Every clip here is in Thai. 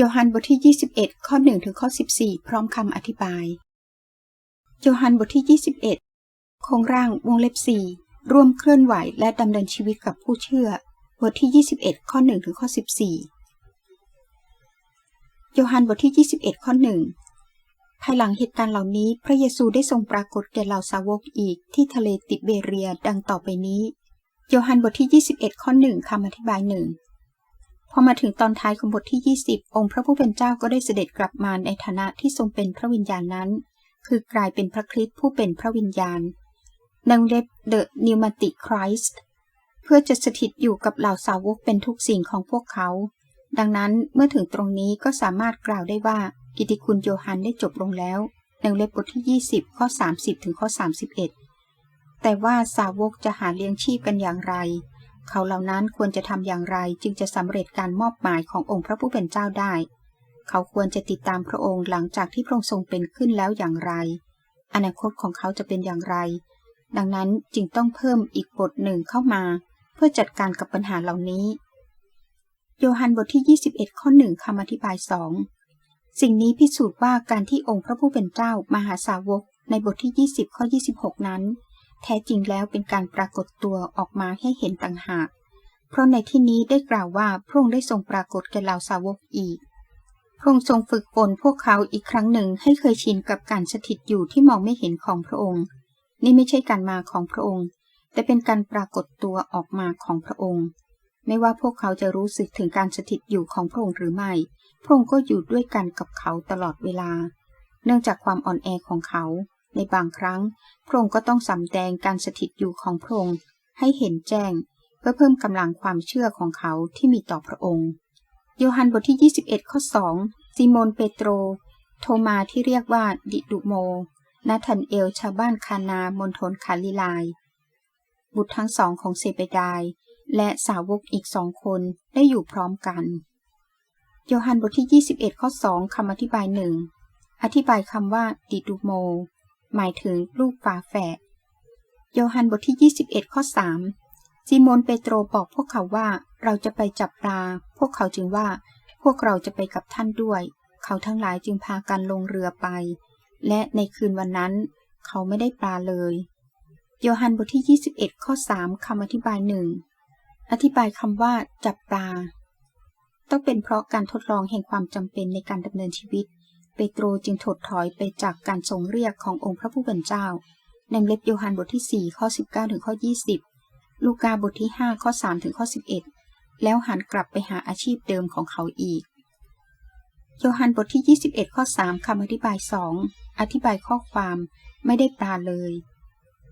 โยฮันบทที่ 21 ข้อ1ถึงข้อ 14 พร้อมคำอธิบาย โยฮันบทที่ 21 โครงร่างวงเล็บ 4 ร่วมเคลื่อนไหวและดำเนินชีวิตกับผู้เชื่อ บทที่ 21 ข้อ1ถึงข้อ 14 โยฮันบทที่ 21 ข้อ 1 ภายหลังเหตุการณ์เหล่านี้พระเยซูได้ทรงปรากฏแก่เหล่าสาวกอีกที่ทะเลติเบเรียดังต่อไปนี้ โยฮันบทที่ 21 ข้อ 1คำอธิบายหนึ่ง พอมาถึงตอนท้ายของบทที่ 20 องค์พระผู้เป็นเจ้าก็ได้เสด็จกลับมาในฐานะที่ทรงเป็นพระวิญญาณนั้น คือกลายเป็นพระคริสต์ผู้เป็นพระวิญญาณนังเล็บ The Pneumatic Christ เพื่อจะสถิตอยู่กับเหล่าสาวกเป็นทุกสิ่งของพวกเขา ดังนั้นเมื่อถึงตรงนี้ก็สามารถกล่าวได้ว่ากิติคุณโยฮันได้จบลงแล้วนังเล็บบทที่ 20 ข้อ 30 ถึงข้อ 31 แต่ว่าสาวกจะหาเลี้ยงชีพกันอย่างไร เขาเหล่านั้นควรจะทำอย่างไรจึงจะสำเร็จการมอบหมายขององค์พระผู้เป็นเจ้าได้ เขาควรจะติดตามพระองค์หลังจากที่พระองค์ทรงเป็นขึ้นแล้วอย่างไร อนาคตของเขาจะเป็นอย่างไร ดังนั้นจึงต้องเพิ่มอีกบทหนึ่งเข้ามา เพื่อจัดการกับปัญหาเหล่านี้ โยฮันบทที่ 21 ข้อหนึ่งคำอธิบายสองสิ่งนี้พิสูจน์ว่าการที่องค์พระผู้เป็นเจ้ามาหาสาวกในบทที่ 20 ข้อ 26 นั้น แท้จริงแล้วเป็นการปรากฏตัวออกมาให้เห็นต่างหาก เพราะในที่นี้ได้กล่าวว่าพระองค์ได้ทรงปรากฏแก่เหล่าสาวกอีก พระองค์ทรงฝึกฝนพวกเขาอีกครั้งหนึ่งให้เคยชินกับการสถิตอยู่ที่มองไม่เห็นของพระองค์ นี่ไม่ใช่การมาของพระองค์ แต่เป็นการปรากฏตัวออกมาของพระองค์ ไม่ว่าพวกเขาจะรู้สึกถึงการสถิตอยู่ของพระองค์หรือไม่ พระองค์ก็อยู่ด้วยกันกับเขาตลอดเวลา เนื่องจากความอ่อนแอของเขา ในบางครั้ง พระองค์ก็ต้องสำแดงการสถิตอยู่ของพระองค์ให้เห็นแจ้ง เพื่อเพิ่มกำลังความเชื่อของเขาที่มีต่อพระองค์ โยฮันบทที่ 21 ข้อ 2 ซิโมนเปโตร โทมาที่เรียกว่าดิดุโม นาธันเอลชาวบ้านคานามณฑลคาลิลาย บุตรทั้งสองของเซเบดาย และสาวกอีกสองคนได้อยู่พร้อมกัน โยฮันบทที่ 21 ข้อ 2คำอธิบายหนึ่งอธิบายคำว่าดิดุโม หมายถึงลูกฝาแฝดโยฮันบทที่ 21 ข้อ 3 ซิโมนเปโตรบอกพวกเขาว่าเราจะไปจับปลา พวกเขาจึงว่า พวกเราจะไปกับท่านด้วย เขาทั้งหลายจึงพากันลงเรือไป และในคืนวันนั้น เขาไม่ได้ปลาเลย โยฮันบทที่ 21 ข้อ 3 คำอธิบายหนึ่งอธิบายคำว่า จับปลา ต้องเป็นเพราะการทดลองแห่งความจำเป็นในการดำเนินชีวิต เปโตรจึงถดถอยไปจากการทรงเรียกขององค์พระผู้เป็นเจ้า ในเล็บโยฮันบทที่ 4 ข้อ 19 ถึงข้อ 20 ลูกาบทที่ 5 ข้อ 3 ถึงข้อ 11 แล้วหันกลับไปหาอาชีพเดิมของเขาอีก โยฮันบทที่ 21 ข้อ 3 คำอธิบายสอธิบายข้อความไม่ได้ปลาเลย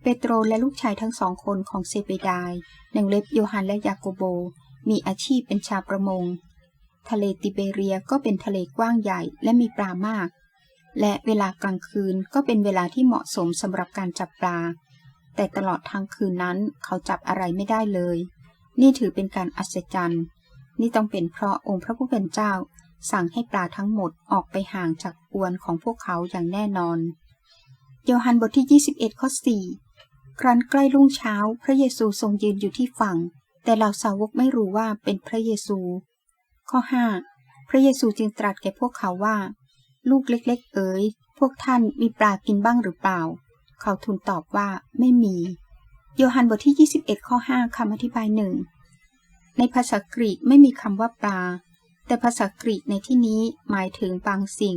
เปโตรและลูกชายทั้งสองคนของเซเบดายในเล็บโยฮันและยาโกโบ มีอาชีพเป็นชาวประมง ทะเลติเบเรียก็เป็นทะเลกว้างใหญ่และมีปลามาก และเวลากลางคืนก็เป็นเวลาที่เหมาะสมสำหรับการจับปลา แต่ตลอดทั้งคืนนั้นเขาจับอะไรไม่ได้เลย นี่ถือเป็นการอัศจรรย์ นี่ต้องเป็นเพราะองค์พระผู้เป็นเจ้า สั่งให้ปลาทั้งหมดออกไปห่างจากอวนของพวกเขาอย่างแน่นอนโยฮันบทที่ 21 ข้อ 4 ครั้นใกล้รุ่งเช้า พระเยซูทรงยืนอยู่ที่ฝั่ง แต่เหล่าสาวกไม่รู้ว่าเป็นพระเยซู ข้อ 5 พระเยซูจึงตรัสแก่พวกเขาว่า ลูกเล็กๆ เอ๋ย พวกท่านมีปลากินบ้างหรือเปล่า เขาทูลตอบว่าไม่มี โยฮันบทที่ 21 ข้อ 5คำอธิบายหนึ่ง ในภาษากรีกไม่มีคำว่าปลา แต่ภาษากรีกในที่นี้หมายถึงบางสิ่ง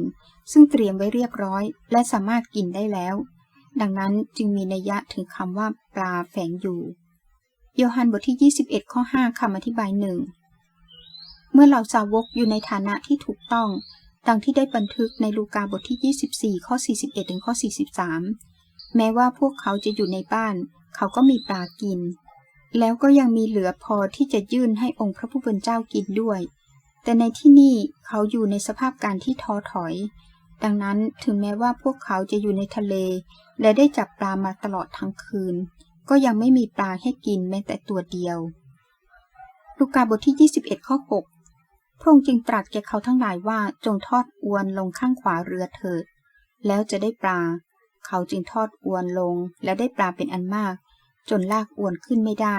ซึ่งเตรียมไว้เรียบร้อย และสามารถกินได้แล้ว ดังนั้นจึงมีนัยยะถึงคำว่าปลาแฝงอยู่ โยฮันบทที่ 21 ข้อ 5คำอธิบายหนึ่ง เมื่อเหล่าสาวกอยู่ในฐานะที่ถูกต้อง ดังที่ได้บันทึกในลูกาบทที่ 24 ข้อ 41 ถึงข้อ 43 แม้ว่าพวกเขาจะอยู่ในบ้าน เขาก็มีปลากิน แล้วก็ยังมีเหลือพอที่จะยื่นให้องค์พระผู้เป็นเจ้ากินด้วย แต่ในที่นี่เขาอยู่ในสภาพการที่ท้อถอย ดังนั้นถึงแม้ว่าพวกเขาจะอยู่ในทะเล และได้จับปลามาตลอดทั้งคืน ก็ยังไม่มีปลาให้กินแม้แต่ตัวเดียว ลูกาบทที่ 21 ข้อ 6 พระองค์จึงตรัสแก่เขาทั้งหลายว่าจงทอดอวนลงข้างขวาเรือเถิด แล้วจะได้ปลา เขาจึงทอดอวนลงและได้ปลาเป็นอันมาก จนลากอวนขึ้นไม่ได้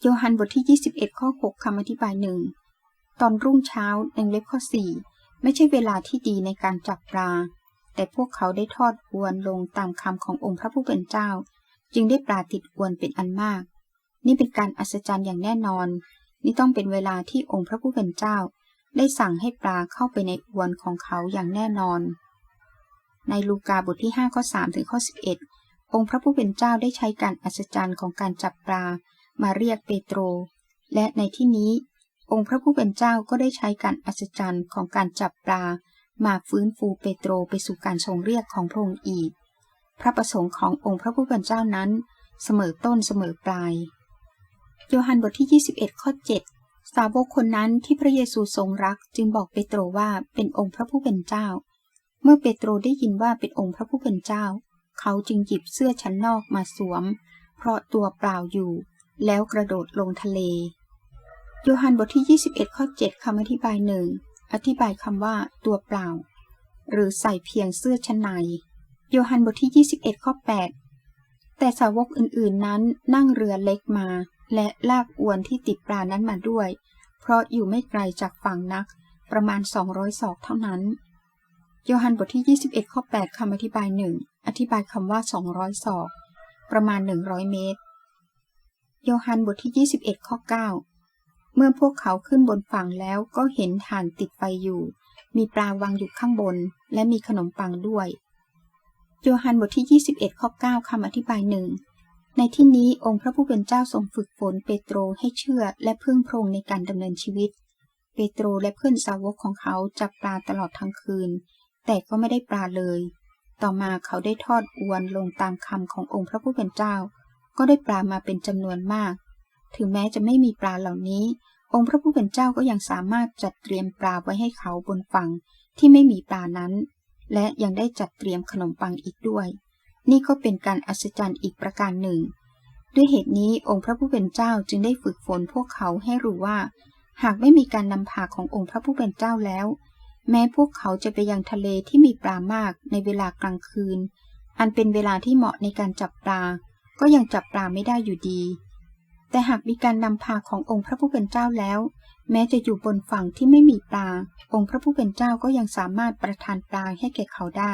โยฮันบทที่ 21 ข้อ 6คำอธิบายหนึ่งตอนรุ่งเช้าในเล็บข้อสี่ไม่ใช่เวลาที่ดีในการจับปลา แต่พวกเขาได้ทอดอวนลงตามคำขององค์พระผู้เป็นเจ้า จึงได้ปลาติดอวนเป็นอันมาก นี่เป็นการอัศจรรย์อย่างแน่นอน นี่ต้องเป็นเวลาที่องค์พระผู้เป็นเจ้า ได้สั่งให้ปลาเข้าไปในอวนของเขาอย่างแน่นอน ในลูกาบทที่5ข้อ3ถึงข้อ11 องค์พระผู้เป็นเจ้าได้ใช้การอัศจรรย์ของการจับปลา มาเรียกเปโตร และในที่นี้ องค์พระผู้เป็นเจ้าก็ได้ใช้การอัศจรรย์ของการจับปลา มาฟื้นฟูเปโตรไปสู่การทรงเรียกของพระองค์อีก พระประสงค์ขององค์พระผู้เป็นเจ้านั้น เสมอต้นเสมอปลาย โยฮันบทที่ 21 ข้อ 7 สาวกคนนั้นที่พระเยซูทรงรักจึงบอกเปโตรว่าเป็นองค์พระผู้เป็นเจ้า เมื่อเปโตรได้ยินว่าเป็นองค์พระผู้เป็นเจ้า เขาจึงหยิบเสื้อชั้นนอกมาสวม เพราะตัวเปล่าอยู่ แล้วกระโดดลงทะเล โยฮันบทที่ 21 ข้อ 7คำอธิบายหนึ่งอธิบายคำว่าตัวเปล่า หรือใส่เพียงเสื้อชั้นใน โยฮันบทที่ 21 ข้อ 8 แต่สาวกอื่นๆนั้นนั่งเรือเล็กมา และลากอวนที่ติดปลานั้นมาด้วย เพราะอยู่ไม่ไกลจากฝั่งนัก ประมาณ 200 ศอกเท่านั้น โยฮันบทที่ 21 ข้อ 8 คำอธิบายหนึ่งอธิบายคำว่า 200 ศอก ประมาณ 100 เมตร โยฮันบทที่ 21 ข้อ 9 เมื่อพวกเขาขึ้นบนฝั่งแล้วก็เห็นถ่านติดไฟอยู่ มีปลาวางอยู่ข้างบน และมีขนมปังด้วย โยฮันบทที่ 21 ข้อ 9 คำอธิบายหนึ่ง ในที่นี้องค์พระผู้เป็นเจ้าทรงฝึกฝนเปโตรให้เชื่อและพึ่งพรงในการดำเนินชีวิต เปโตรและเพื่อนสาวกของเขาจับปลาตลอดทั้งคืน แต่ก็ไม่ได้ปลาเลย ต่อมาเขาได้ทอดอวนลงตามคำขององค์พระผู้เป็นเจ้า ก็ได้ปลามาเป็นจำนวนมาก ถึงแม้จะไม่มีปลาเหล่านี้ องค์พระผู้เป็นเจ้าก็ยังสามารถจัดเตรียมปลาไว้ให้เขาบนฝั่งที่ไม่มีปลานั้น และยังได้จัดเตรียมขนมปังอีกด้วย นี่ก็เป็นการอัศจรรย์อีกประการหนึ่ง ด้วยเหตุนี้องค์พระผู้เป็นเจ้าจึงได้ฝึกฝนพวกเขาให้รู้ว่า หากไม่มีการนำพาขององค์พระผู้เป็นเจ้าแล้ว แม้พวกเขาจะไปยังทะเลที่มีปลามากในเวลากลางคืน อันเป็นเวลาที่เหมาะในการจับปลา ก็ยังจับปลาไม่ได้อยู่ดี แต่หากมีการนำพาขององค์พระผู้เป็นเจ้าแล้ว แม้จะอยู่บนฝั่งที่ไม่มีปลา องค์พระผู้เป็นเจ้าก็ยังสามารถประทานปลาให้แก่เขาได้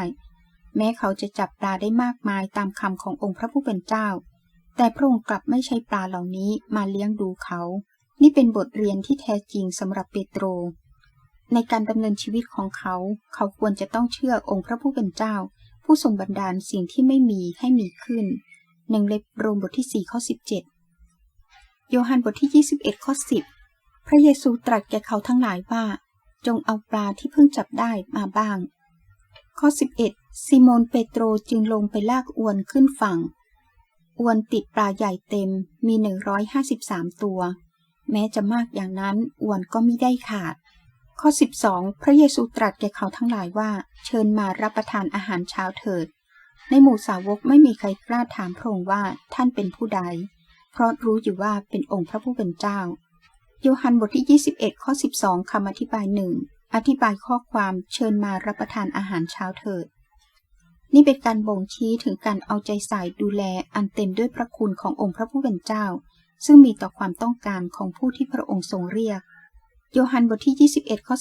แม้เขาจะจับปลาได้มากมายตามคำขององค์พระผู้เป็นเจ้า แต่พระองค์กลับไม่ใช้ปลาเหล่านี้มาเลี้ยงดูเขา นี่เป็นบทเรียนที่แท้จริงสำหรับเปโตร ในการดำเนินชีวิตของเขา เขาควรจะต้องเชื่อองค์พระผู้เป็นเจ้า ผู้ทรงบันดาลสิ่งที่ไม่มีให้มีขึ้นหนึ่งเล็บโรมบทที่4ข้อ17 โยฮันบทที่ 21ข้อ10 พระเยซูตรัสแก่เขาทั้งหลายว่า จงเอาปลาที่เพิ่งจับได้มาบ้าง ข้อ 11 ซิโมนเปโตรจึงลงไปลากอวนขึ้นฝั่ง อวนติดปลาใหญ่เต็มมี 153 ตัว แม้จะมากอย่างนั้นอวนก็ไม่ได้ขาด ข้อ 12 พระเยซูตรัสแก่เขาทั้งหลายว่า เชิญมารับประทานอาหารเช้าเถิด ในหมู่สาวกไม่มีใครกล้าถามพระองค์ว่าท่านเป็นผู้ใด เพราะรู้อยู่ว่าเป็นองค์พระผู้เป็นเจ้า โยฮันบทที่ 21 ข้อ 12คำอธิบายหนึ่งอธิบายข้อความเชิญมารับประทานอาหารเช้าเถิด นี่เป็นการบ่งชี้ถึงการเอาใจใส่ดูแลอันเต็มด้วยพระคุณขององค์พระผู้เป็นเจ้า ซึ่งมีต่อความต้องการของผู้ที่พระองค์ทรงเรียก โยฮันบทที่ 21ข้อ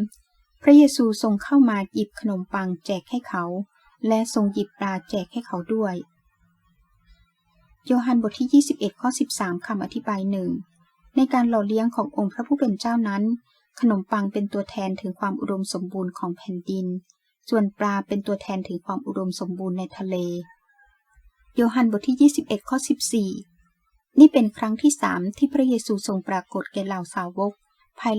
13 พระเยซูทรงเข้ามาหยิบขนมปังแจกให้เขา และทรงหยิบปลาแจกให้เขาด้วย โยฮันบทที่ 21ข้อ13คำอธิบายหนึ่งในการหล่อเลี้ยงขององค์พระผู้เป็นเจ้านั้น ขนมปังเป็นตัวแทนถึงความอุดมสมบูรณ์ของแผ่นดิน ส่วนปลาเป็นตัวแทนถึงความอุดมสมบูรณ์ในทะเล โยฮันบทที่ 21 ข้อ 14 นี่เป็นครั้งที่สามที่พระเยซูทรงปรากฏแก่เหล่าสาวกภาย